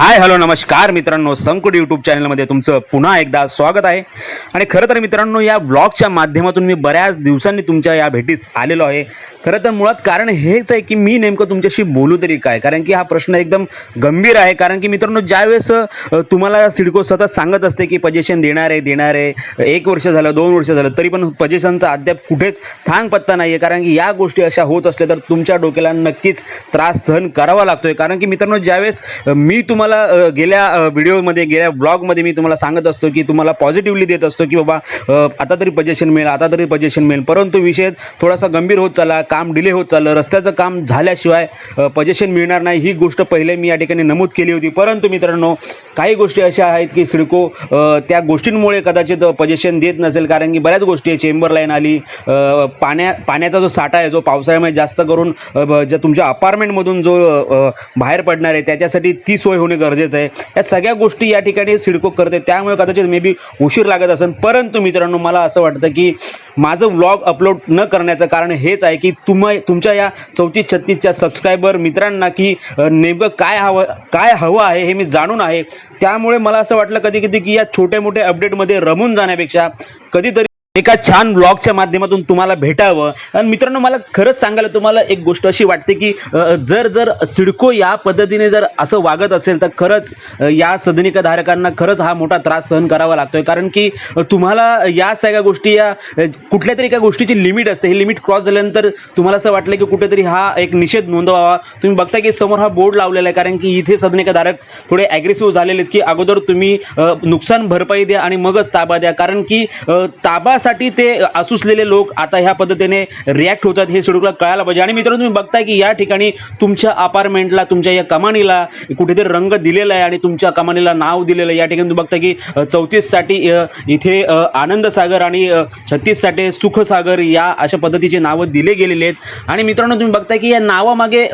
Hi hello नमस्कार मित्रांनो. संकुट YouTube चॅनलमध्ये तुमचं पुन्हा एकदा स्वागत आहे. आणि खरं तर मित्रांनो या ब्लॉगच्या माध्यमातून मी बऱ्याच दिवसांनी तुमच्या या भेटीस आलेलो आहे. खरं तर मुळात कारण हेच आहे की मी नेमकं तुमच्याशी बोलू तरी काय? कारण की हा प्रश्न एकदम गंभीर आहे. कारण की मित्रांनो ज्यावेळेस तुम्हाला सिडको सतत सांगत असते की पजेशन देणार आहे देणार आहे एक वर्ष झालं दोन वर्ष झालं तरी पण पजेशनचा अद्याप कुठेच थांग पत्ता नाही आहे कारण की या गोष्टी अशा होत असल्या तर तुमच्या डोक्याला नक्कीच त्रास सहन करावा लागतोय. कारण की मित्रांनो ज्यावेळेस मी तुम्हाला तुम्हाला गेल्या व्हिडिओमध्ये गेल्या ब्लॉगमध्ये मी तुम्हाला सांगत असतो की तुम्हाला पॉझिटिव्हली देत असतो की बाबा आता तरी पजेशन मिळेल आता तरी पजेशन मिळेल. परंतु विषय थोडासा गंभीर होत चालला काम डिले होत चाललं रस्त्याचं काम झाल्याशिवाय पजेशन मिळणार नाही ही गोष्ट पहिले मी या ठिकाणी नमूद केली होती. परंतु मित्रांनो काही गोष्टी अशा आहेत की सिडको त्या गोष्टींमुळे कदाचित पजेशन देत नसेल कारण की बऱ्याच गोष्टी चेंबर लाईन आली पाण्या पाण्याचा जो साठा आहे जो पावसाळ्यामध्ये जास्त करून ज्या तुमच्या अपार्टमेंटमधून जो बाहेर पडणार आहे त्याच्यासाठी ती सोय होणे गरजेचं आहे. या सगळ्या गोष्टी या ठिकाणी सिडको करते. त्यामुळे कदाचित मे बी उशीर लागत असेल. परंतु मित्रांनो मला असं वाटतं की माझं व्लॉग अपलोड न करण्याचं कारण हेच आहे की तुम तुमच्या या चौतीस छत्तीसच्या सबस्क्रायबर मित्रांना की नेमकं काय हवं काय हवं आहे हे मी जाणून आहे. त्यामुळे मला असं वाटलं कधी कधी की या छोट्या मोठ्या अपडेटमध्ये रमून जाण्यापेक्षा कधीतरी एका छान ब्लॉगच्या माध्यमातून तुम्हाला भेटावं. आणि मित्रांनो मला खरंच सांगायला तुम्हाला एक गोष्ट अशी वाटते की जर जर सिडको या पद्धतीने जर असं वागत असेल तर खरंच या सदनिकाधारकांना खरंच हा मोठा त्रास सहन करावा लागतोय. कारण की तुम्हाला या सगळ्या गोष्टी या कुठल्या तरी एका गोष्टीची लिमिट असते. ही लिमिट क्रॉस झाल्यानंतर तुम्हाला असं वाटलं की कुठेतरी हा एक निषेध नोंदवावा. तुम्ही बघता की समोर हा बोर्ड लावलेला आहे. कारण की इथे सदनिकाधारक थोडे ॲग्रेसिव्ह झालेले आहेत की अगोदर तुम्ही नुकसान भरपाई द्या आणि मगच ताबा द्या. कारण की ताबा ताबासाठी ते असूसलेले लोक आता ह्या पद्धतीने रिॲक्ट होतात हे शेड्यूलला कळायला पाहिजे. आणि मित्रांनो तुम्ही बघताय की या ठिकाणी तुमच्या अपार्टमेंटला तुमच्या या कमानीला कुठेतरी रंग दिलेला आहे आणि तुमच्या कमानीला नाव दिलेलं आहे. या ठिकाणी तुम्ही बघता की चौतीससाठी इथे आनंदसागर आनंद सागर आणि छत्तीससाठी सुखसागर या अशा पद्धतीचे नावं दिले गेलेले आहेत. आणि मित्रांनो तुम्ही बघताय की या नावामागे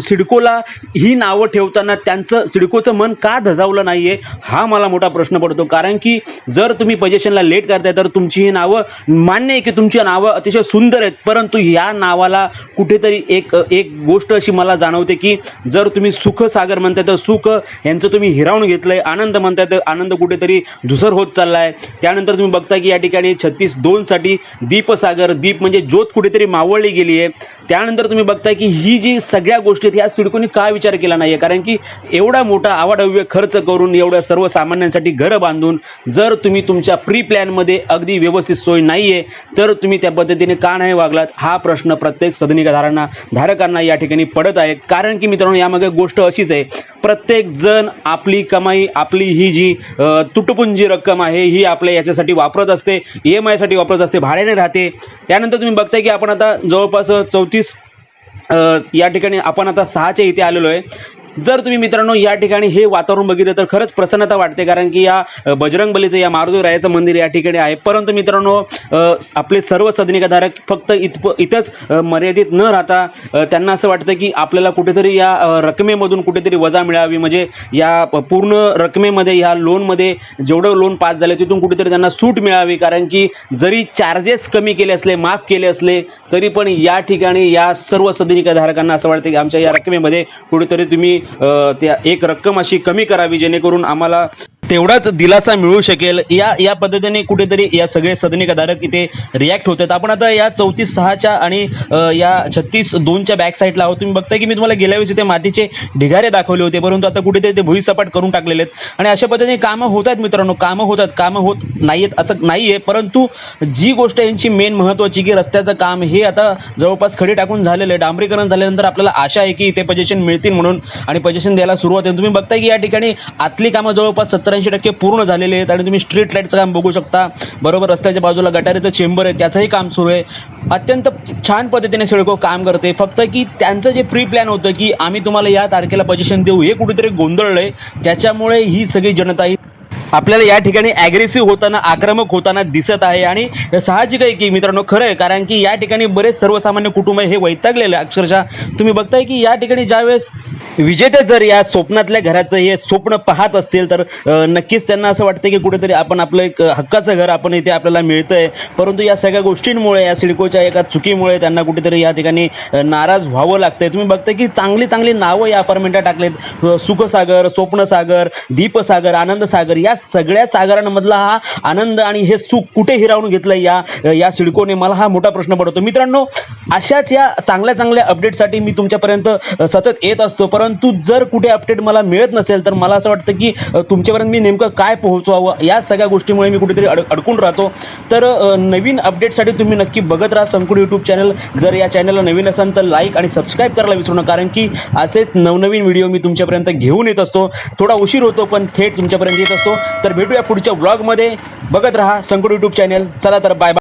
सिडकोला ही नावं ठेवताना त्यांचं सिडकोचं मन का धजावलं नाहीये? हा मला मोठा प्रश्न पडतो. कारण की जर तुम्ही पजेशनला लेट करताय तर तुमची ही नावं मान्य आहे की तुमची नावं अतिशय सुंदर आहेत परंतु या नावाला कुठेतरी एक एक गोष्ट अशी मला जाणवते की जर तुम्ही सुखसागर म्हणताय तर सुख यांचं तुम्ही हिरावून घेतलंय आनंद म्हणताय तर आनंद कुठेतरी धुसर होत चाललाय. त्यानंतर तुम्ही बघता की या ठिकाणी छत्तीस दोनसाठी दीपसागर दीप म्हणजे ज्योत कुठेतरी मावळली गेली आहे. त्यानंतर तुम्ही बघताय की ही जी सगळ्या गोष्टी आहेत ह्या सिडकोनी का विचार केला नाही कारण की एवढा मोठा आवाढव्य खर्च करून एवढ्या सर्वसामान्यांसाठी घरं बांधून जर तुम्ही तुमच्या प्री प्लॅनमध्ये अगदी व्यवस्थित सोय नाही आहे तर तुम्ही त्या पद्धतीने का नाही वागलात? हा प्रश्न प्रत्येक सदनिकाधारांना धारकांना या ठिकाणी पडत आहे. कारण की मित्रांनो यामागे गोष्ट अशीच आहे. प्रत्येक जण आपली कमाई आपली ही जी तुटपुंजी रक्कम आहे ही आपल्या याच्यासाठी वापरत असते ई एम आयसाठी वापरत असते भाड्याने राहते. त्यानंतर तुम्ही बघताय की आपण आता जवळपास चौतीस या ठिकाणी आपण आता सहाच्या इथे आलेलो आहे. जर तुम्ही मित्रांनो या ठिकाणी हे वातावरण बघितलं तर खरंच प्रसन्नता वाटते कारण की या बजरंग बलीचं या मारुती रायाचं मंदिर या ठिकाणी आहे. परंतु मित्रांनो आपले सर्व सदनिकाधारक फक्त इथप इथंच मर्यादित न राहता त्यांना असं वाटतं की आपल्याला कुठेतरी या रकमेमधून कुठेतरी वजा मिळावी. म्हणजे या पूर्ण रकमेमध्ये या लोनमध्ये जेवढं लोन पास झालं तिथून कुठेतरी त्यांना सूट मिळावी. कारण की जरी चार्जेस कमी केले असले माफ केले असले तरी पण या ठिकाणी या सर्व सदनिकाधारकांना असं वाटतं की आमच्या या रकमेमध्ये कुठेतरी तुम्ही त्या एक रक्कम अशी कमी करावी जेणेकरून आम्हाला तेवढाच दिलासा मिळू शकेल. या या पद्धतीने कुठेतरी या सगळे सदनिकाधारक इथे रिॲक्ट होतात. आपण आता या चौतीस सहाच्या आणि या छत्तीस दोनच्या बॅक साईडला आहोत. तुम्ही बघताय की मी तुम्हाला गेल्या वेळेस इथे मातीचे ढिगारे दाखवले होते परंतु आता कुठेतरी ते भुईसपाट करून टाकलेले आहेत आणि अशा पद्धतीने कामं होत आहेत मित्रांनो. कामं होतात कामं होत नाही आहेत असं नाही आहे परंतु जी गोष्ट यांची मेन महत्त्वाची की रस्त्याचं काम हे आता जवळपास खडी टाकून झालेलं आहे. डांबरीकरण झाल्यानंतर आपल्याला आशा आहे की इथे पजेशन मिळतील म्हणून आणि पजेशन द्यायला सुरुवात आहे. तुम्ही बघताय की या ठिकाणी आतली कामं जवळपास सत्तर ऐंशी टक्के पूर्ण झालेले आहेत आणि तुम्ही स्ट्रीट लाईटचं काम बघू शकता. बरोबर रस्त्याच्या बाजूला गटारीचं चेंबर आहे त्याचंही काम सुरू आहे. अत्यंत छान पद्धतीने सिडको काम करते फक्त की त्यांचं जे प्री प्लॅन होतं की आम्ही तुम्हाला या तारखेला पजेशन देऊ हे कुठेतरी गोंधळलं आहे त्याच्यामुळे ही सगळी जनता ही आपल्याला या ठिकाणी ॲग्रेसिव्ह होताना आक्रमक होताना दिसत आहे. आणि साहजिक आहे की मित्रांनो खरं आहे कारण की या ठिकाणी बरेच सर्वसामान्य कुटुंब आहे हे वैतागलेलं आहे. अक्षरशः तुम्ही बघताय की या ठिकाणी ज्यावेळेस विजेते जर या स्वप्नातल्या घराचं हे स्वप्न पाहत असतील तर नक्कीच त्यांना असं वाटतं की कुठेतरी आपण आपलं एक हक्काचं घर आपण इथे आपल्याला मिळतंय. परंतु या सगळ्या गोष्टींमुळे या सिडकोच्या एका चुकीमुळे त्यांना कुठेतरी या ठिकाणी नाराज व्हावं लागतंय. तुम्ही बघता की चांगली चांगली नावं या अपार्टमेंटात टाकलेत. सुखसागर स्वप्नसागर दीपसागर आनंदसागर या सगळ्या सागरांमधला हा आनंद आणि हे सुख कुठे हिरावून घेतलंय या या सिडकोने? मला हा मोठा प्रश्न पडतो. मित्रांनो अशाच या चांगल्या चांगल्या अपडेटसाठी मी तुमच्यापर्यंत सतत येत असतो. परंतु जर कुठे अपडेट मला मिळत नसेल तर मला असं वाटतं की तुमच्यापर्यंत मी नेमकं काय पोहोचवावं या सगळ्या गोष्टीमुळे मी कुठेतरी अड अडकून राहतो. तर नवीन अपडेटसाठी तुम्ही नक्की बघत राहा संकुड यूट्यूब चॅनल जर या चॅनलला नवीन असाल तर लाईक आणि सबस्क्राईब करायला विसरू नका कारण की असेच नवनवीन व्हिडिओ मी तुमच्यापर्यंत घेऊन येत असतो. थोडा उशीर होतो पण थेट तुमच्यापर्यंत येत असतो. तर भेटूया पुढच्या व्लॉगमध्ये बघत राहा संकुड यूट्यूब चॅनल चला तर बाय बाय